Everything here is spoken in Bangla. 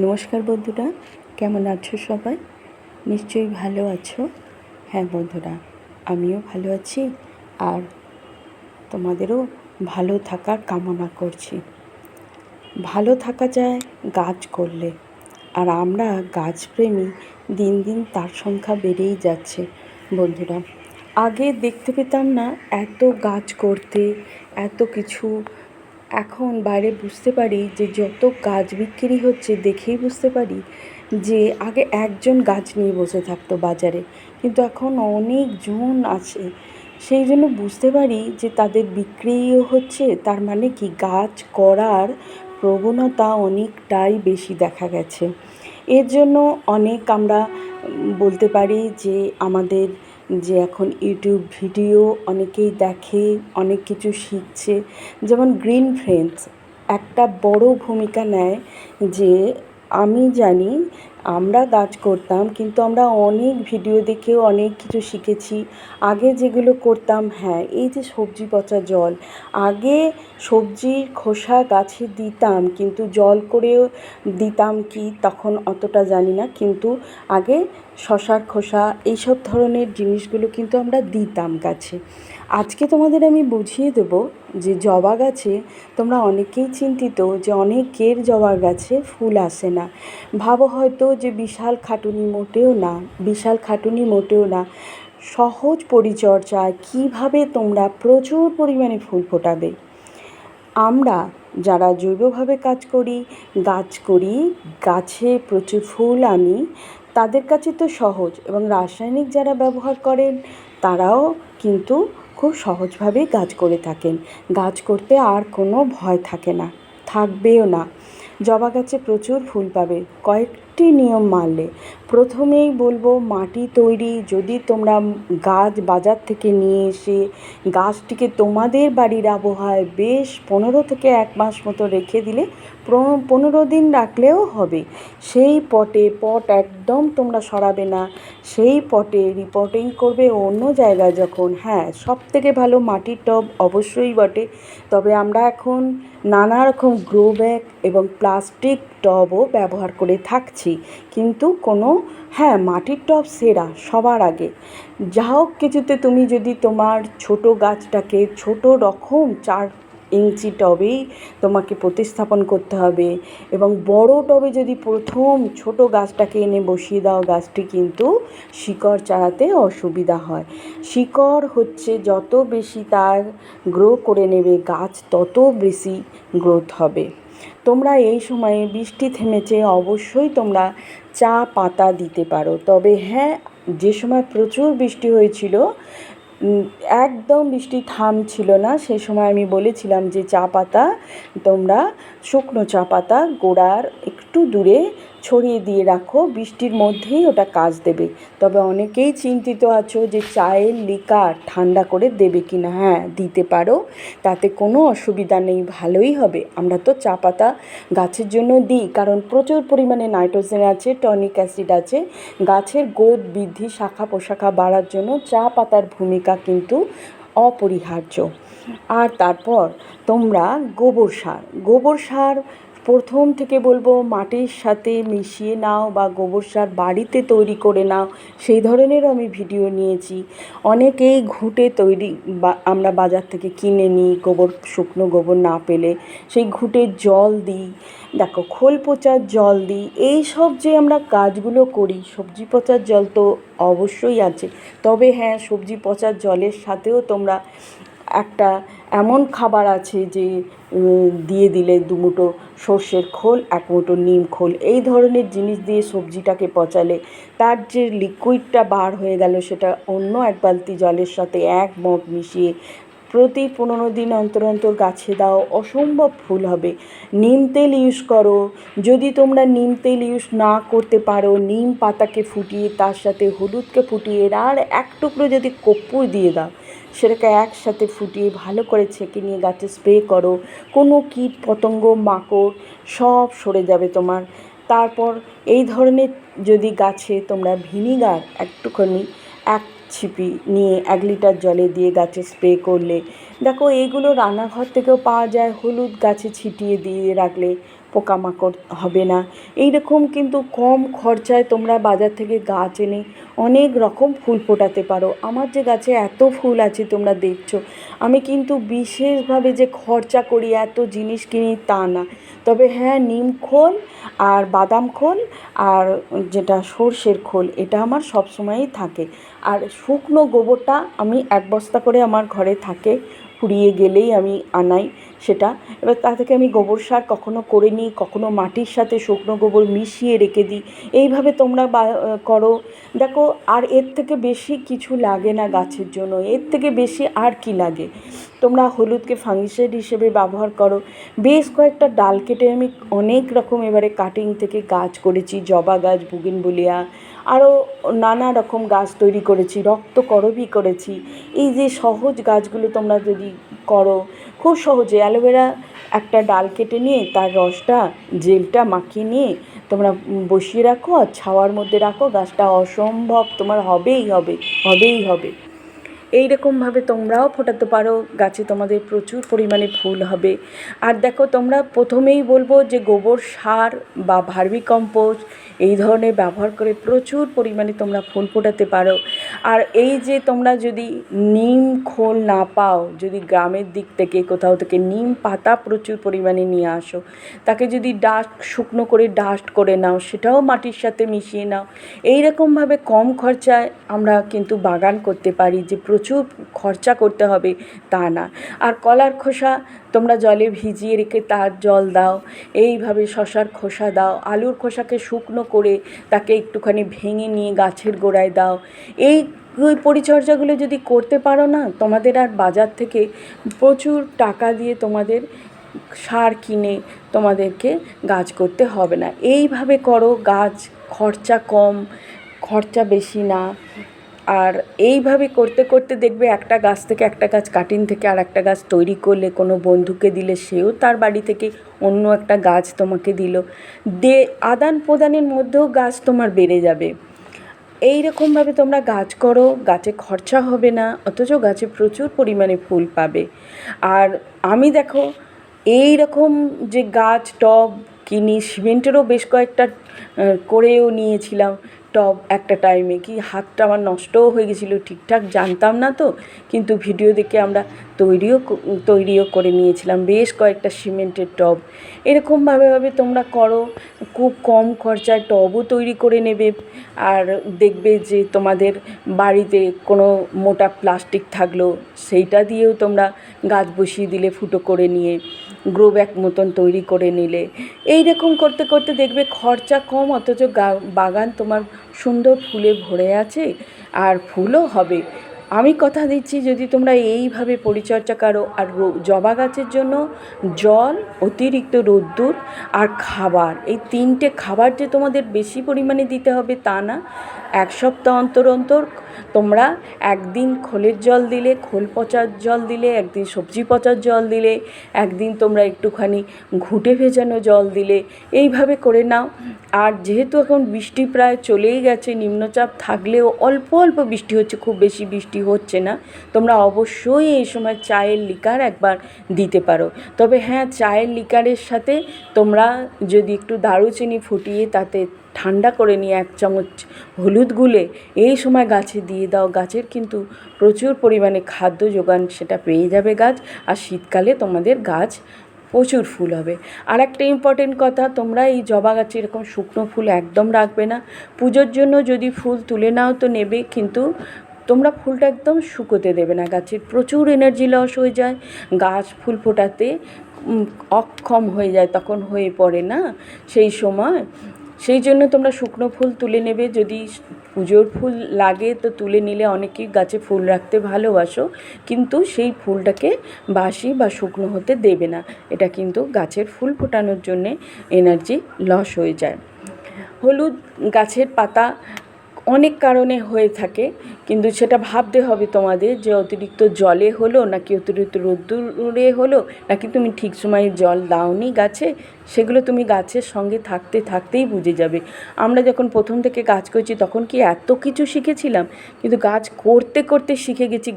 নমস্কার বন্ধুরা, কেমন আছো সবাই? নিশ্চয়ই ভালো আছো। হ্যাঁ বন্ধুরা, আমিও ভালো আছি আর তোমাদেরও ভালো থাকার কামনা করছি। ভালো থাকা যায় গাছ করলে, আর আমরা গাছপ্রেমী দিন দিন তার সংখ্যা বেড়েই যাচ্ছে। বন্ধুরা, আগে দেখতে পেতাম না এত গাছ করতে, এত কিছু এখন বাইরে বুঝতে পারি যে যত গাছ বিক্রি হচ্ছে দেখেই বুঝতে পারি যে আগে একজন গাছ নিয়ে বসে থাকতো বাজারে। কিন্তু এখন অনেকজন আছে। সেই জন্য বুঝতে পারি যে তাদের বিক্রিও হচ্ছে, তার মানে কি গাছ করার প্রবণতা অনেকটাই বেশি দেখা গেছে। এর জন্য অনেক আমরা বলতে পারি যে আমাদের যে এখন ইউটিউব ভিডিও অনেকেই দেখে, অনেক কিছু শিখছে। যেমন গ্রিন ফ্রেন্ডস একটা বড় ভূমিকা নেয় যে আমি জানি আমরা গাছ করতাম, কিন্তু আমরা অনেক ভিডিও দেখেও অনেক কিছু শিখেছি। আগে যেগুলো করতাম হ্যাঁ এই যে সবজি পচা জল। আগে সবজির খোসা গাছে দিতাম, কিন্তু জল করেও দিতাম কি তখন অতটা জানি না, কিন্তু আগে শশার খোসা, এইসব ধরনের জিনিসগুলো কিন্তু আমরা দিতাম গাছে। আজকে তোমাদের আমি বুঝিয়ে দেবো যে জবা গাছে তোমরা অনেকেই চিন্তিত যে অনেকের জবা গাছে ফুল আসে না। ভাবো হয়তো যে বিশাল খাটুনি মোটেও না, বিশাল খাটুনি মোটেও না। সহজ পরিচর্যায় কীভাবে তোমরা প্রচুর পরিমাণে ফুল ফোটাবে। আমরা যারা জৈবভাবে কাজ করি, গাছ করি, গাছে প্রচুর ফুল আনি, তাদের কাছে তো সহজ এবং রাসায়নিক যারা ব্যবহার করেন, তারাও কিন্তু খুব সহজভাবেই গাছ করে থাকেন। গাছ করতে আর কোনো ভয় থাকে না, থাকবেও না। জবা গাছে প্রচুর ফুল পাবে। কয়েকটি নিয়ম মানলে প্রথমেই বলব, মাটি তৈরি, যদি তোমরা গাছ বাজার থেকে নিয়ে এসে গাছটিকে তোমাদের বাড়ির আবহাওয়ায় বেশ পনেরো থেকে এক মাস মতো রেখে দিলে পনেরো দিন রাখলেও হবে। সেই পটে পট একদম তোমরা সরাবে না। সেই পটে রিপোর্টিং করবে অন্য জায়গায় যখন। হ্যাঁ সব থেকে ভালো মাটির টব অবশ্যই বটে। তবে আমরা এখন নানা রকম গ্রো ব্যাগ এবং প্লাস্টিক টবও ব্যবহার করে থাকছি। কিন্তু কোনো হ্যাঁ মাটির টব সেরা, সবার আগে। যা হোক কিছুতে তুমি যদি তোমার ছোট গাছটাকে ছোট রকম চার ইঞ্চি টবেই তোমাকে প্রতিস্থাপন করতে হবে এবং বড় টবে যদি প্রথম ছোট গাছটাকে এনে বসিয়ে দাও, গাছটি কিন্তু শিকড় চাড়াতে অসুবিধা হয়। শিকড় হচ্ছে যত বেশি তার গ্রো করে নেবে, গাছ তত বেশি গ্রোথ হবে। তোমরা এই সময়ে বৃষ্টি থেমেছে, অবশ্যই তোমরা চা পাতা দিতে পারো। তবে হ্যাঁ যে সময় প্রচুর বৃষ্টি হয়েছিল একদম বৃষ্টি থামছিল না। সে সময় আমি বলেছিলাম যে চা পাতা, তোমরা শুকনো চা পাতা, গোড়ার একটু দূরে ছড়িয়ে দিয়ে রাখো, বৃষ্টির মধ্যেই ওটা কাজ দেবে। তবে অনেকেই চিন্তিত আছো যে চায়ের লিকার ঠান্ডা করে দেবে কি না হ্যাঁ দিতে পারো, তাতে কোনো অসুবিধা নেই, ভালোই হবে। আমরা তো চা পাতা গাছের জন্য দিই, কারণ প্রচুর পরিমাণে নাইট্রোজেন আছে, টনিক অ্যাসিড আছে। গাছের গোদ বৃদ্ধি, শাখা পোশাখা বাড়ার জন্য চা পাতার ভূমিকা কিন্তু অপরিহার্য। আর তারপর তোমরা গোবর সার। গোবর সার প্রথম থেকে বলব মাটির সাথে মিশিয়ে নাও বা গোবর সার বাড়িতে তৈরি করে নাও, সেই ধরনেরও আমি ভিডিও নিয়েছি। অনেকেই ঘুঁটে তৈরি বা আমরা বাজার থেকে কিনে নিই গোবর, শুকনো গোবর না পেলে। সেই ঘুঁটে জল দিই, দেখো খোল পচার জল দিই, এই সব যে আমরা কাজগুলো করি, সবজি পচার জল তো অবশ্যই আছে। তবে হ্যাঁ সবজি পচার জলের সাথেও তোমরা একটা এমন খাবার আছে যে দিয়ে দিলে দুমুটো সর্ষের খোল, এক মুঠো নিম খোল, এই ধরনের জিনিস দিয়ে সবজিটাকে পচালে তার যে লিকুইডটা বার হয়ে গেল সেটা অন্য এক বালতি জলের সাথে এক মগ মিশিয়ে প্রতি পনেরো দিন অন্তর অন্তর গাছে দাও অসম্ভব ফুল হবে। নিম তেল ইউজ করো। যদি তোমরা নিম তেল ইউজ না করতে পারো, নিম পাতাকে ফুটিয়ে তার সাথে হলুদকে ফুটিয়ে আর এক টুকরো যদি কর্পূর দিয়ে দাও সেটাকে একসাথে ফুটিয়ে ভালো করে ছেঁকে নিয়ে গাছে স্প্রে করো। কোনো কীট পতঙ্গ, মাকড় সব সরে যাবে তোমার। তারপর এই ধরনের যদি গাছে তোমরা ভিনিগার একটুখানি এক ছিপি নিয়ে এক লিটার জলে দিয়ে গাছে স্প্রে করলে, দেখো এইগুলো রান্নাঘর থেকেও পাওয়া যায়। হলুদ গাছে ছিটিয়ে দিয়ে রাখলে পোকামাকড় হবে না। এই রকম কিন্তু কম খরচায় তোমরা বাজার থেকে গাছ এনে অনেক রকম ফুল ফোটাতে পারো। আমার যে গাছে এত ফুল আছে তোমরা দেখছ। আমি কিন্তু বিশেষভাবে যে খরচা করি, এত জিনিস কিনি তা না। তবে হ্যাঁ নিম খোল আর বাদাম খোল আর যেটা সর্ষের খোল, এটা আমার সবসময়ই থাকে। আর শুকনো গোবরটা আমি এক বস্তা করে আমার ঘরে থাকে, পুড়িয়ে গেলেই আমি আনাই। সেটা। এবার তা থেকে আমি গোবর সার কখনো করে নিই, কখনো মাটির সাথে শুকনো গোবর মিশিয়ে রেখে দিই। এইভাবে তোমরা বা করো। দেখো, আর এর থেকে বেশি কিছু লাগে না গাছের জন্য। এর থেকে বেশি আর কি লাগে? তোমরা হলুদকে ফাঙ্গিসাইড হিসেবে ব্যবহার করো। বেশ কয়েকটা ডাল কেটে আমি অনেক রকম এবারে কাটিং থেকে গাছ করেছি, জবা গাছ বুগিনবুলিয়া আরও নানা রকম গাছ তৈরি করেছি রক্ত করবী করেছি। এই যে সহজ গাছগুলো তোমরা যদি করো। খুব সহজে অ্যালোভেরা একটা ডাল কেটে নিয়ে তার রসটা জেলটা মাখিয়ে নিয়ে তোমরা বসিয়ে রাখো আর ছাওয়ার মধ্যে রাখো। গাছটা অসম্ভব তোমার হবেই হবে হবেই হবে। এই রকমভাবে তোমরাও ফোটাতে পারো, গাছে তোমাদের প্রচুর পরিমাণে ফুল হবে। আর দেখো, তোমরা প্রথমেই বলব যে গোবর সার বা ভার্মি কম্পোস্ট এই ধরনের ব্যবহার করে প্রচুর পরিমাণে তোমরা ফুল ফোটাতে পারো। আর এই যে তোমরা যদি নিম খোল না পাও, যদি গ্রামের দিক থেকে, কোথাও থেকে নিম পাতা প্রচুর পরিমাণে নিয়ে আসো, তাকে যদি ডাস্ট, শুকনো করে ডাস্ট করে নাও, সেটাও মাটির সাথে মিশিয়ে নাও। এই রকমভাবে কম খরচায় আমরা কিন্তু বাগান করতে পারি, যে প্রচুর খরচা করতে হবে, তা না। আর কলার খোসা তোমরা জলে ভিজিয়ে রেখে তার জল দাও, এইভাবে শশার খোসা দাও, আলুর খোসাকে শুকনো করে তাকে একটুখানি ভেঙে নিয়ে গাছের গোড়ায় দাও। এই ওই পরিচর্যাগুলো যদি করতে পারো না, তোমাদের আর বাজার থেকে প্রচুর টাকা দিয়ে তোমাদের সার কিনে তোমাদেরকে গাছ করতে হবে না। এইভাবে করো, গাছ খরচা কম, খরচা বেশি না। আর এইভাবে করতে করতে দেখবে একটা গাছ থেকে একটা গাছ কাটিং থেকে আর একটা গাছ তৈরি করলে কোনো বন্ধুকে দিলে সেও তার বাড়ি থেকে অন্য একটা গাছ তোমাকে দিল। দে, আদান প্রদানের মধ্যেও গাছ তোমার বেড়ে যাবে। এই রকমভাবে তোমরা গাছ করো, গাছে খরচা হবে না, অথচ গাছে প্রচুর পরিমাণে ফুল পাবে। আর আমি দেখো এই রকম যে গাছ, টব কিনি, সিমেন্টেরও বেশ কয়েকটা করেও নিয়েছিলাম। টব একটা টাইমে কি হাতটা আমার নষ্টও হয়ে গেছিল ঠিকঠাক জানতাম না তো, কিন্তু ভিডিও দেখে আমরা তৈরিও তৈরিও করে নিয়েছিলাম বেশ কয়েকটা সিমেন্টের টব। এরকমভাবে ভাবে তোমরা করো, খুব কম খরচায় টবও তৈরি করে নেবে আর দেখবে যে তোমাদের বাড়িতে কোনো মোটা প্লাস্টিক থাকল, সেইটা দিয়েও তোমরা গাছ বসিয়ে দিলে ফুটো করে নিয়ে। গ্রো ব্যাগ মতন তৈরি করে নিলে। এই রকম করতে করতে দেখবে খরচা কম, অথচ বাগান তোমার সুন্দর ফুলে ভরে আছে, আর ফুলও হবে। আমি কথা দিচ্ছি, যদি তোমরা এইভাবে পরিচর্যা করো, আর জবা গাছের জন্য জল, অতিরিক্ত রোদ্দুর আর খাবার, এই তিনটে খাবার যে তোমাদের বেশি পরিমাণে দিতে হবে তা না। এক সপ্তাহ অন্তর অন্তর তোমরা একদিন খোলের জল দিলে, খোল পচার জল দিলে, একদিন সবজি পচার জল দিলে, একদিন তোমরা একটুখানি ঘুঁটে ভেজানো জল দিলে। এইভাবে করে নাও। আর যেহেতু এখন বৃষ্টি প্রায় চলেই গেছে, নিম্নচাপ থাকলেও অল্প অল্প বৃষ্টি হচ্ছে, খুব বেশি বৃষ্টি হচ্ছে না, তোমরা অবশ্যই এই সময় চায়ের লিকার একবার দিতে পারো। তবে হ্যাঁ চায়ের লিকারের সাথে তোমরা যদি একটু দারুচিনি ফুটিয়ে তাতে ঠান্ডা করে নিয়ে এক চামচ হলুদ গুলে এই সময় গাছে দিয়ে দাও। গাছের কিন্তু প্রচুর পরিমাণে খাদ্য যোগান সেটা পেয়ে যাবে গাছ। আর শীতকালে তোমাদের গাছ প্রচুর ফুল হবে। আর একটা ইম্পর্টেন্ট কথা, তোমরা এই জবা গাছে এরকম শুকনো ফুল একদম রাখবে না। পুজোর জন্য যদি ফুল তুলে নাও তো নেবে, কিন্তু তোমরা ফুলটা একদম শুকোতে দেবে না। গাছের প্রচুর এনার্জি লস হয়ে যায়। গাছ ফুল ফোটাতে অক্ষম হয়ে যায়, তখন হয়ে পড়ে না। সেই সময় সেই জন্য তোমরা শুকনো ফুল তুলে নেবে। যদি পুজোর ফুল লাগে তো তুলে নিলে অনেকেই গাছে ফুল রাখতে ভালোবাসো, কিন্তু সেই ফুলটাকে বাসি বা শুকনো হতে দেবে না। এটা কিন্তু গাছের ফুল ফোটানোর জন্যে এনার্জি লস হয়ে যায়। হলুদ গাছের পাতা অনেক কারণে হয়ে থাকে, কিন্তু সেটা ভাবতে হবে তোমাদের যে অতিরিক্ত জলে হলো নাকি অতিরিক্ত রোদ্দুরে হলো, নাকি তুমি ঠিক সময়ে জল দাওনি গাছে, সেগুলো তুমি গাছের সঙ্গে থাকতে থাকতেই বুঝে যাবে। আমরা যখন প্রথম থেকে গাছ করছি তখন কি এত কিছু শিখেছিলাম, কিন্তু গাছ করতে করতে শিখে গেছি